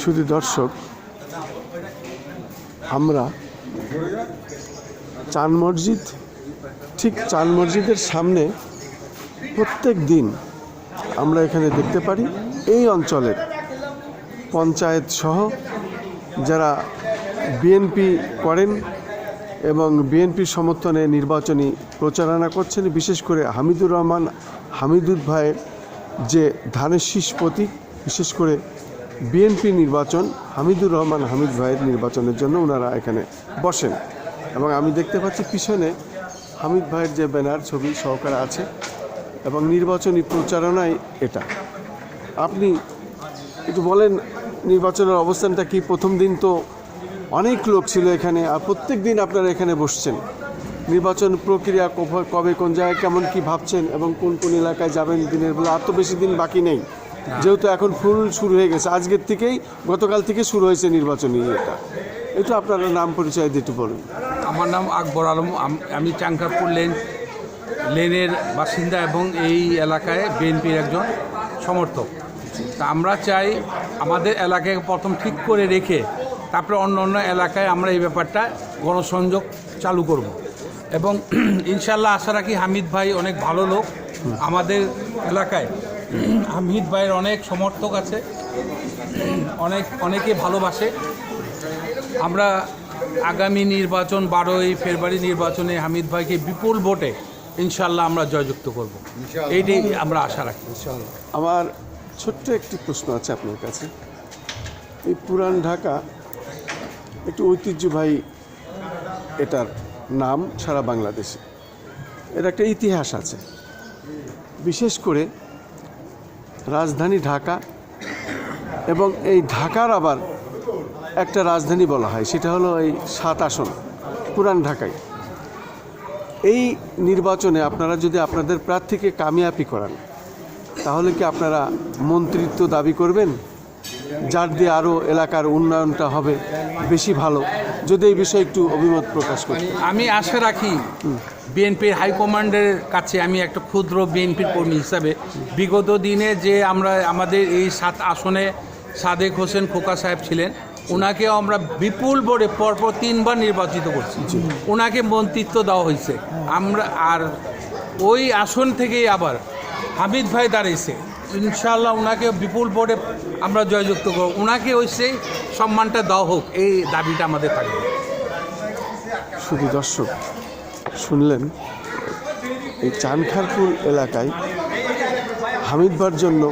শুধু দর্শক, আমরা চান মসজিদ, ঠিক চান মসজিদের সামনে প্রত্যেক দিন আমরা এখানে দেখতে পারি এই অঞ্চলের পঞ্চায়েত সহ যারা বিএনপি করেন এবং বিএনপির সমর্থনে নির্বাচনী প্রচারণা করছেন, বিশেষ করে হামিদুর রহমান, হামিদুর ভাইয়ের যে ধানের শীষ প্রতীক, বিশেষ করে বিএনপি নির্বাচন, হামিদুর রহমান, হামিদ ভাইয়ের নির্বাচনের জন্য ওনারা এখানে বসেন। এবং আমি দেখতে পাচ্ছি পিছনে হামিদ ভাইয়ের যে ব্যানার, ছবি সহকারে আছে, এবং নির্বাচনী প্রচারণায় এটা। আপনি একটু বলেন, নির্বাচনের অবস্থানটা কি? প্রথম দিন তো অনেক লোক ছিল এখানে আর প্রত্যেক দিন আপনারা এখানে বসছেন। নির্বাচন প্রক্রিয়া কবে- কোন জায়গায় কেমন কি ভাবছেন এবং কোন কোন এলাকায় যাবেন দিনের বেলা আর তো বেশি দিন বাকি নেই। যেহেতু এখন ফুল শুরু হয়ে গেছে, আজকের থেকেই গতকাল থেকে শুরু হয়েছে নির্বাচনী এটা একটু আপনারা নাম পরিচয় একটু বলুন। আমার নাম আকবর আলম, আম- আমি চাঙ্কারপুর লেন, লেনের বাসিন্দা এবং এই এলাকায় বিএনপির একজন সমর্থক। তা আমরা চাই আমাদের এলাকাকে প্রথম ঠিক করে রেখে তারপরে অন্য অন্য এলাকায় আমরা এই ব্যাপারটা গণসংযোগ চালু করব। এবং ইনশাল্লাহ আশা রাখি হামিদ ভাই অনেক ভালো লোক আমাদের এলাকায়। হামিদ ভাইয়ের অনেক সমর্থক আছে। অনেক অনেকে ভালোবাসে। আমরা আগামী নির্বাচন বারোই ফেব্রুয়ারি নির্বাচনে হামিদ ভাইকে বিপুল ভোটে ইনশাল্লাহ আমরা জয়যুক্ত করব। এইটাই আমরা আশা রাখি। আমার ছোট্ট একটি প্রশ্ন আছে আপনার কাছে। এই পুরান ঢাকা একটু ঐতিহ্যবাহী এটার নাম সারা বাংলাদেশে। এর একটা ইতিহাস আছে। বিশেষ করে রাজধানী ঢাকা এবং এই ঢাকার আবার একটা রাজধানী বলা হয়, সেটা হলো এই সাত আসন, পুরান ঢাকায় এই নির্বাচনে আপনারা যদি আপনাদের প্রার্থীকে কামিয়াবি করান, তাহলে কি আপনারা মন্ত্রিত্ব দাবি করবেন? যার দিয়ে আরও এলাকার উন্নয়নটা হবে বেশি ভালো। যদি এই বিষয়ে একটু অভিমত প্রকাশ করি আমি আশা রাখি বিএনপির হাইকমান্ডের কাছে আমি একটা ক্ষুদ্র বিএনপির কর্মী হিসাবে বিগত দিনে যে আমরা আমাদের এই সাত আসনে সাদেক হোসেন খোকা সাহেব ছিলেন ওনাকেও আমরা বিপুল ভোটে পরপর তিনবার নির্বাচিত করছি। ওনাকে মন্ত্রিত্ব দেওয়া হয়েছে। আমরা আর ওই আসন থেকেই আবার হামিদ ভাই দাঁড়িয়েছে। ইনশাল্লাহ ওনাকে বিপুল ভোটে আমরা জয়যুক্ত করব। ওনাকে ওই সেই সম্মানটা দেওয়া হোক, এই দাবিটা আমাদের থাকবে। শুধু দর্শক, শুনলেন, এই চানখারপুর এলাকায় হামিদবার জন্য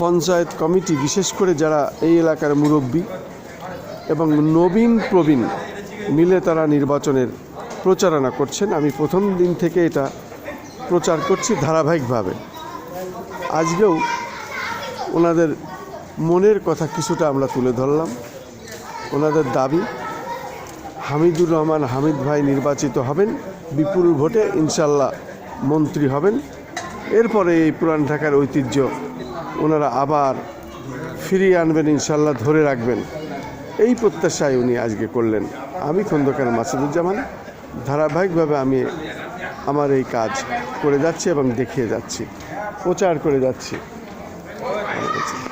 পঞ্চায়েত কমিটি, বিশেষ করে যারা এই এলাকার মুরব্বী এবং নবীন প্রবীণ মিলে তারা নির্বাচনের প্রচারণা করছেন। আমি প্রথম দিন থেকে এটা প্রচার করছি ধারাবাহিকভাবে। আজকেও ওনাদের মনের কথা কিছুটা আমরা তুলে ধরলাম। ওনাদের দাবি, হামিদুর রহমান হামিদ ভাই নির্বাচিত হবেন, বিপুল ভোটে ইনশাল্লাহ মন্ত্রী হবেন। এরপরে এই পুরান ঢাকার ঐতিহ্য, ওনারা আবার ফিরিয়ে আনবেন, ইনশাল্লাহ ধরে রাখবেন। এই প্রত্যাশায় উনি আজকে করলেন। আমি খন্দকার মাসুদুজ্জামান। ধারাবাহিকভাবে আমি আমার এই কাজ করে যাচ্ছি এবং দেখিয়ে যাচ্ছি। প্রচার করে যাচ্ছি।